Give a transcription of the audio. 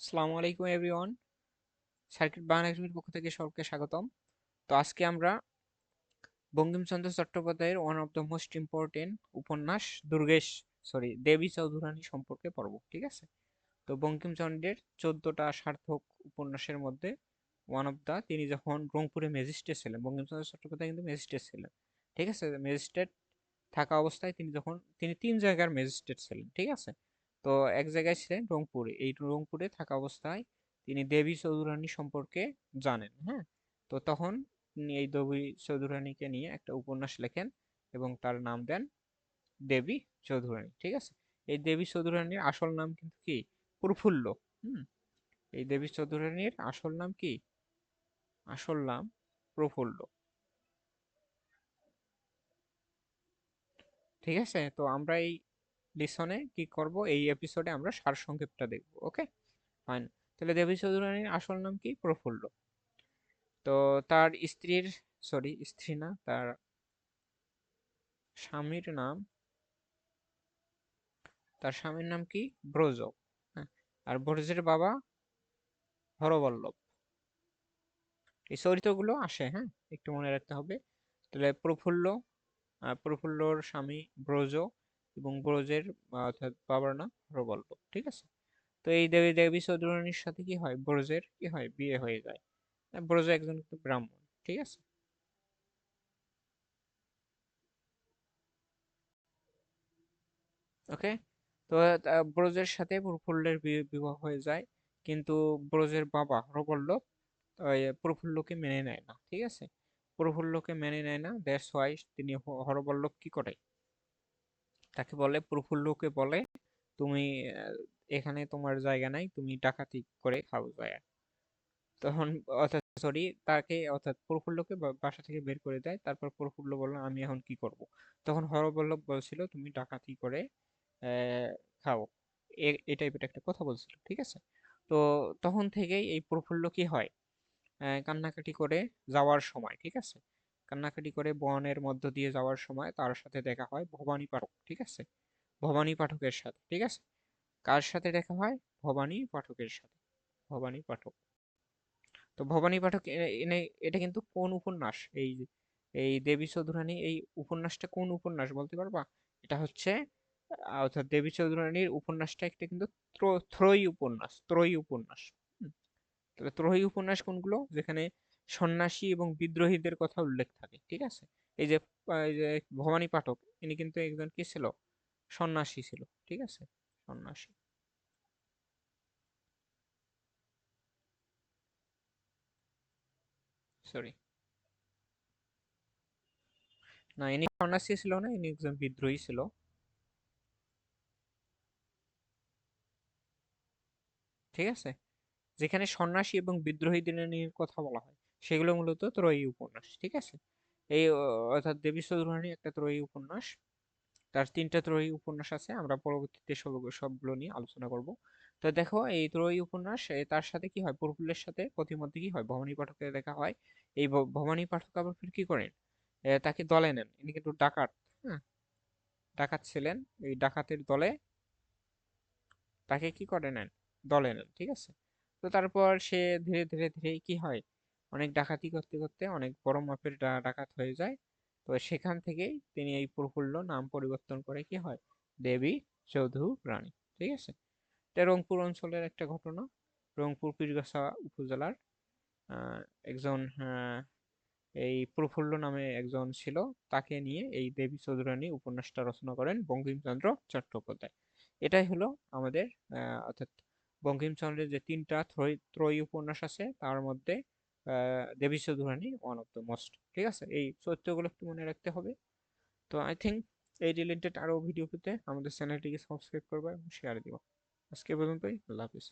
আসসালামু আলাইকুম everyone. Circuit Bangla একাডেমির পক্ষ থেকে সবকে স্বাগতম। তো আজকে আমরা বঙ্কিমচন্দ্র চট্টোপাধ্যায়ের one of the most important উপন্যাস দুর্গেশ সরি দেবী চৌধুরানী সম্পর্কে পড়ব, ঠিক আছে? তো বঙ্কিমচন্দ্রের চোদ্দোটা সার্থক উপন্যাসের মধ্যে ওয়ান অফ দ্য তিনি যখন রংপুরে ম্যাজিস্ট্রেট ছিলেন, বঙ্কিমচন্দ্র চট্টোপাধ্যায় কিন্তু ম্যাজিস্ট্রেট ছিলেন, ঠিক আছে? ম্যাজিস্ট্রেট থাকা অবস্থায় তিনি যখন, তিনি তিন জায়গার ম্যাজিস্ট্রেট ছিলেন, ঠিক আছে? তো এক জায়গায় ছিলেন রংপুরে। এই রংপুরে থাকা অবস্থায় তিনি দেবী চৌধুরানী সম্পর্কে জানেন হ্যাঁ? তো তখন তিনি এই দেবী চৌধুরানীকে নিয়ে একটা উপন্যাস লেখেন এবং তার নাম দেন দেবী চৌধুরানী, ঠিক আছে? এই দেবী চৌধুরানীর আসল নাম কিন্তু কি? প্রফুল্ল, হুম? এই দেবী চৌধুরানীর আসল নাম কি? আসল নাম প্রফুল্ল। ঠিক আছে? তো আমরা এই লিসনে কি করব? এই এপিসোডে আমরা সারসংক্ষেপটা দেখব ওকে ফাইন তাহলে দেবী চৌধুরানীর আসল নাম কি? প্রফুল্ল। তো তার স্ত্রীর সরি স্ত্রী না, তার স্বামীর নাম, তার স্বামীর নাম কি? ব্রজ। হ্যাঁ আর ব্রজের বাবা হরবল্লভ। এই চরিত্রগুলো আসে হ্যাঁ? একটু মনে রাখতে হবে। তাহলে প্রফুল্ল প্রফুল্লর স্বামী ব্রজ এবং ব্রজের অর্থাৎ বাবার নাম হরবল্লভ ঠিক আছে? তো এই দেবী দেবী চৌধুরানীর সাথে কি হয়? ব্রজের কি হয়? বিয়ে হয়ে যায়। ব্রজ একজন ব্রাহ্মণ, ঠিক আছে? ওকে? তো ব্রজের সাথে প্রফুল্লের বিবাহ হয়ে যায়। কিন্তু ব্রজের বাবা হরবল্লভ প্রফুল্লকে মেনে নেয় না, ঠিক আছে? প্রফুল্লকে মেনে নেয় না দ্যাটস ওয়াই তিনি হরবল্লভ কি করে? তাকে বলে প্রফুল্লকে বলে, তুমি এখানে তোমার জায়গা নাই, তুমি ডাকাতি করে খাও যায়। তখন অর্থাৎ সরি তাকে, অর্থাৎ প্রফুল্লকে বাসা থেকে বের করে দেয়। তারপর প্রফুল্ল বলল, আমি এখন কি করব? তখন হরবল্লভ বলছিল, তুমি ডাকাতি করে খাও। এই টাইপের একটা কথা বলছিল, ঠিক আছে? তো তখন থেকেই এই প্রফুল্ল কি হয়? কান্নাকাটি করে যাওয়ার সময়, ঠিক আছে? কান্নাকাটি করে বনের মধ্য দিয়ে যাওয়ার সময় তার সাথে দেখা হয় ভবানী পাঠক, ঠিক আছে? ভবানী পাঠকের সাথে, ঠিক আছে? কার সাথে দেখা হয়? ভবানী পাঠকের সাথে, ভবানী পাঠক। তো ভবানী পাঠক এনে, এটা কিন্তু কোন উপন্যাস? এই এই দেবী চৌধুরানী, এই উপন্যাসটা কোন উপন্যাস বলতে পারবা? এটা হচ্ছে অর্থাৎ দেবী চৌধুরানীর উপন্যাসটা একটা কিন্তু ত্রয়ী উপন্যাস ত্রয়ী উপন্যাস। তাহলে ত্রয়ী উপন্যাস কোনগুলো? যেখানে সন্ন্যাসী এবং বিদ্রোহীদের কথা উল্লেখ থাকে, ঠিক আছে? এই যে ভবানী পাঠক, ইনি কিন্তু একজন কি ছিল? সন্ন্যাসী ছিল, ঠিক আছে? সন্ন্যাসী। সরি না, ইনি সন্ন্যাসী ছিল না, ইনি একজন বিদ্রোহী ছিল। ঠিক আছে? যেখানে সন্ন্যাসী এবং বিদ্রোহীদের নিয়ে কথা বলা হয়। সেগুলো মূলত ত্রয়ী উপন্যাস, ঠিক আছে? এই অর্থাৎ দেবী চৌধুরানী একটা ত্রয়ী উপন্যাস। তার তিনটা ত্রয়ী উপন্যাস আছে, আমরা পরবর্তীতে সব, সবগুলো নিয়ে আলোচনা করব। তো দেখো, এই ত্রয়ী উপন্যাস তার সাথে কি হয়? প্রফুল্লের সাথে প্রতিমধ্যে কি হয়? ভবানী পাঠকের দেখা হয়। এই ভবানী পাঠক আবার ফির কি করেন? তাকে দলে নেন। ইনি কিন্তু ডাকাত হ্যাঁ? ডাকাত ছিলেন, এই ডাকাতের দলে তাকে কি করে নেন? দলে নেন, ঠিক আছে? তো তারপর সে ধীরে ধীরে ধীরে কি হয়? অনেক ডাকাতি করতে করতে অনেক বড় মাপের ডাকাত হয়ে যায়। তো সেখান থেকেই তিনি এই প্রফুল্ল নাম পরিবর্তন করে কি হয়? দেবী, চৌধু, রানী, ঠিক আছে? এটা রংপুর অঞ্চলের একটা ঘটনা। রংপুর পীরগাছা উপজেলার একজন এই প্রফুল্ল নামে একজন ছিল। তাকে নিয়ে এই দেবী চৌধুরানী উপন্যাসটা রচনা করেন বঙ্কিমচন্দ্র চট্টোপাধ্যায়। এটাই হলো আমাদের অর্থাৎ বঙ্কিমচন্দ্রের যে তিনটা ত্রয়ী উপন্যাস আছে, তার মধ্যে Debi Chaudhurani one of the most ঠিক আছে? এই চরিত্রগুলো একটু মনে রাখতে হবে। তো আই থিঙ্ক এই রিলেটেড আরও ভিডিও পেতে আমাদের চ্যানেলটিকে সাবস্ক্রাইব করবে এবং শেয়ার দিব। আজকে পর্যন্তই, আল্লাহ হাফিজ।